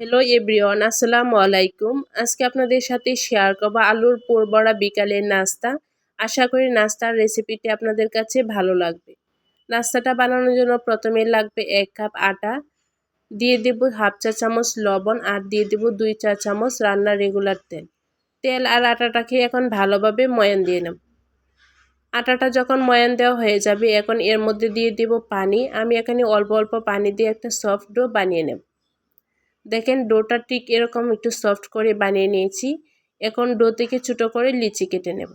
Hello everyone আসসালামু আলাইকুম আজকে আপনাদের সাথে শেয়ার করব আলুর পোরবড়া বিকালের নাস্তা। আশা করি নাস্তার রেসিপিটি আপনাদের কাছে ভালো লাগবে। নাস্তাটা বানানোর জন্য প্রথমে লাগবে এক কাপ আটা, দিয়ে দেব হাফ চা চামচ লবণ আর দিয়ে দেব দুই চা চামচ রান্নার রেগুলার তেল। তেল আর আটাটাকে এখন ভালোভাবে ময়ান দিয়ে নেব। আটাটা যখন ময়ান দেওয়া হয়ে যাবে, এখন এর মধ্যে দিয়ে দেব পানি। আমি এখানে অল্প অল্প পানি দিয়ে একটা সফট ডো বানিয়ে নেব। দেখেন ডোটা ঠিক এরকম একটু সফট করে বানিয়ে নিয়েছি। এখন ডো থেকে ছোটো করে লিচি কেটে নেব।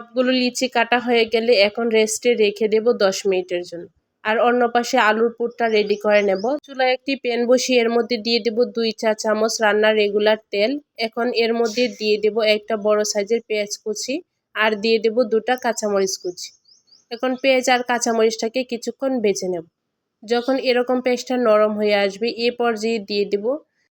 সবগুলো লিচি কাটা হয়ে গেলে এখন রেস্টে রেখে দেব দশ মিনিটের জন্য। আর অন্য পাশে আলুর পুরটা রেডি করে নেব। চুলায় একটি প্যান বসিয়ে এর মধ্যে দিয়ে দেব দুই চা চামচ রান্নার রেগুলার তেল। এখন এর মধ্যে দিয়ে দেব একটা বড় সাইজের পেঁয়াজ কুচি আর দিয়ে দেব দুটা কাঁচামরিচ কুচি। এখন পেঁয়াজ আর কাঁচামরিচটাকে কিছুক্ষণ বেছে নেব। যখন এরকম পেস্টটা নরম হয়ে আসবে, এ পর্যায়ে দিয়ে দেব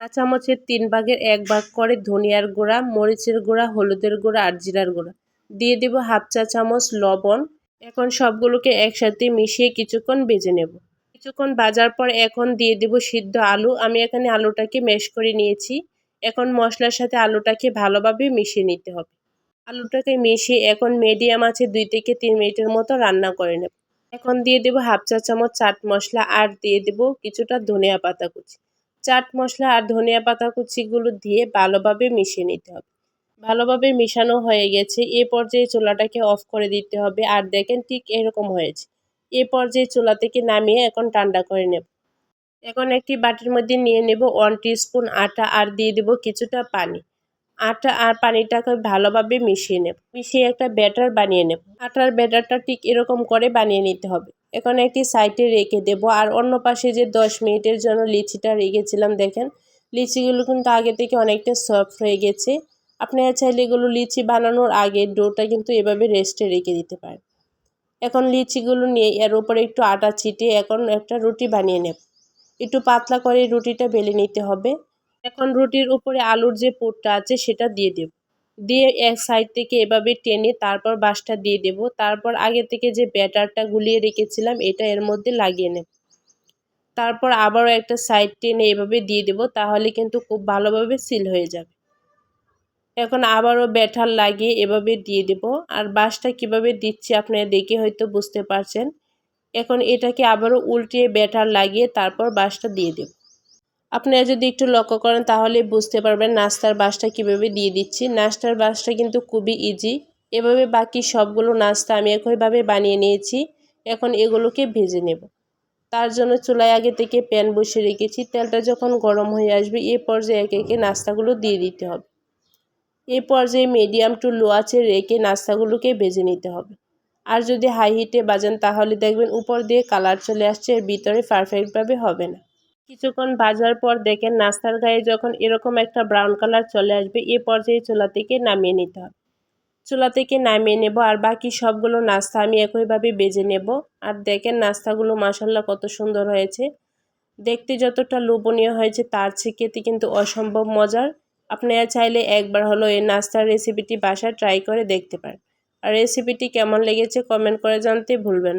চা চামচের তিন ভাগের এক ভাগ করে ধনিয়ার গুঁড়া, মরিচের গুঁড়া, হলুদের গুঁড়া আর জিরার গুঁড়া। দিয়ে দেব হাফ চা চামচ লবণ। এখন সবগুলোকে একসাথে মিশিয়ে কিছুক্ষণ বেজে নেব। কিছুক্ষণ বাজার পর এখন দিয়ে দেব সিদ্ধ আলু। আমি এখানে আলুটাকে মেশ করে নিয়েছি। এখন মশলার সাথে আলুটাকে ভালোভাবে মিশিয়ে নিতে হবে। আলুটাকে মিশিয়ে এখন মিডিয়াম আছে দুই থেকে তিন মিনিটের মতো রান্না করে নেব। এখন দিয়ে দেব হাফ চা চামচ চাট মশলা আর দিয়ে দেব কিছুটা ধনিয়া পাতা কুচি। চাট মশলা আর ধনিয়া পাতা কুচিগুলো দিয়ে ভালোভাবে মিশিয়ে নিতে হবে। ভালোভাবে মিশানো হয়ে গেছে। এ পর্যায়ে চুলাটাকে অফ করে দিতে হবে। আর দেখেন ঠিক এরকম হয়েছে। এ পর্যায়ে চুলা থেকে নামিয়ে এখন ঠান্ডা করে নেব। এখন একটি বাটির মধ্যে নিয়ে নেব ওয়ান স্পুন আটা আর দিয়ে দেব কিছুটা পানি। আটা আর পানিটাকে ভালোভাবে মিশিয়ে নেব। মিশিয়ে একটা ব্যাটার বানিয়ে নেব। আটার ব্যাটারটা ঠিক এরকম করে বানিয়ে নিতে হবে। এখন একটি সাইডে রেখে দেব। আর অন্য পাশে যে দশ মিনিটের জন্য লিচিটা রেখেছিলাম, দেখেন, লিচিগুলো কিন্তু আগে থেকে অনেকটা সফট হয়ে গেছে। আপনারা চাইলে এগুলো লিচি বানানোর আগে ডোটা কিন্তু এভাবে রেস্টে রেখে দিতে পারেন। এখন লিচিগুলো নিয়ে এর উপরে একটু আটা ছিটিয়ে এখন একটা রুটি বানিয়ে নেব। একটু পাতলা করে রুটিটা বেলে নিতে হবে। এখন রুটির উপরে আলুর যে পোটটা আছে, সেটা দিয়ে দেব। দিয়ে এক সাইড থেকে এভাবে টেনে তারপর বাঁশটা দিয়ে দেব। তারপর আগে থেকে যে ব্যাটারটা গুলিয়ে রেখেছিলাম, এটা এর মধ্যে লাগিয়ে নেব। তারপর আবারও একটা সাইড টেনে এভাবে দিয়ে দেব, তাহলে কিন্তু খুব ভালোভাবে সিল হয়ে যাবে। এখন আবারও ব্যাটার লাগিয়ে এভাবে দিয়ে দেব। আর বাঁশটা কীভাবে দিচ্ছি আপনারা দেখে হয়তো বুঝতে পারছেন। এখন এটাকে আবারও উল্টিয়ে ব্যাটার লাগিয়ে তারপর বাঁশটা দিয়ে দেব। আপনারা যদি একটু লক্ষ্য করেন, তাহলে বুঝতে পারবেন নাস্তার বাসটা কীভাবে দিয়ে দিচ্ছি। নাস্তার বাসটা কিন্তু খুবই ইজি এভাবে বাকি সবগুলো নাস্তা আমি একইভাবে বানিয়ে নিয়েছি। এখন এগুলোকে ভেজে নেব। তার জন্য চুলায় আগে থেকে প্যান বসে রেখেছি। তেলটা যখন গরম হয়ে আসবে, এ পর্যায়ে একে একে নাস্তাগুলো দিয়ে দিতে হবে। এ পর্যায়ে মিডিয়াম টু লো আছে রেখে নাস্তাগুলোকে ভেজে নিতে হবে। আর যদি হাই হিটে বাজান, তাহলে দেখবেন উপর দিয়ে কালার চলে আসছে, এর ভিতরে পারফেক্টভাবে হবে না। কিছুক্ষণ ভাজার পর দেখেন নাস্তার গায়ে যখন এরকম একটা ব্রাউন কালার চলে আসবে, এ পর্যায়ে চুলা থেকে নামিয়ে নিতে হবে। চুলা থেকে নামিয়ে নেব আর বাকি সবগুলো নাস্তা আমি একইভাবে বেজে নেব। আর দেখেন নাস্তাগুলো মাসাল্লাহ কত সুন্দর হয়েছে। দেখতে যতটা লোভনীয় হয়েছে তার ছেকেতে কিন্তু অসম্ভব মজার। আপনারা চাইলে একবার হলো এই নাস্তার রেসিপিটি বাসায় ট্রাই করে দেখতে পারেন। আর রেসিপিটি কেমন লেগেছে কমেন্ট করে জানতে ভুলবেন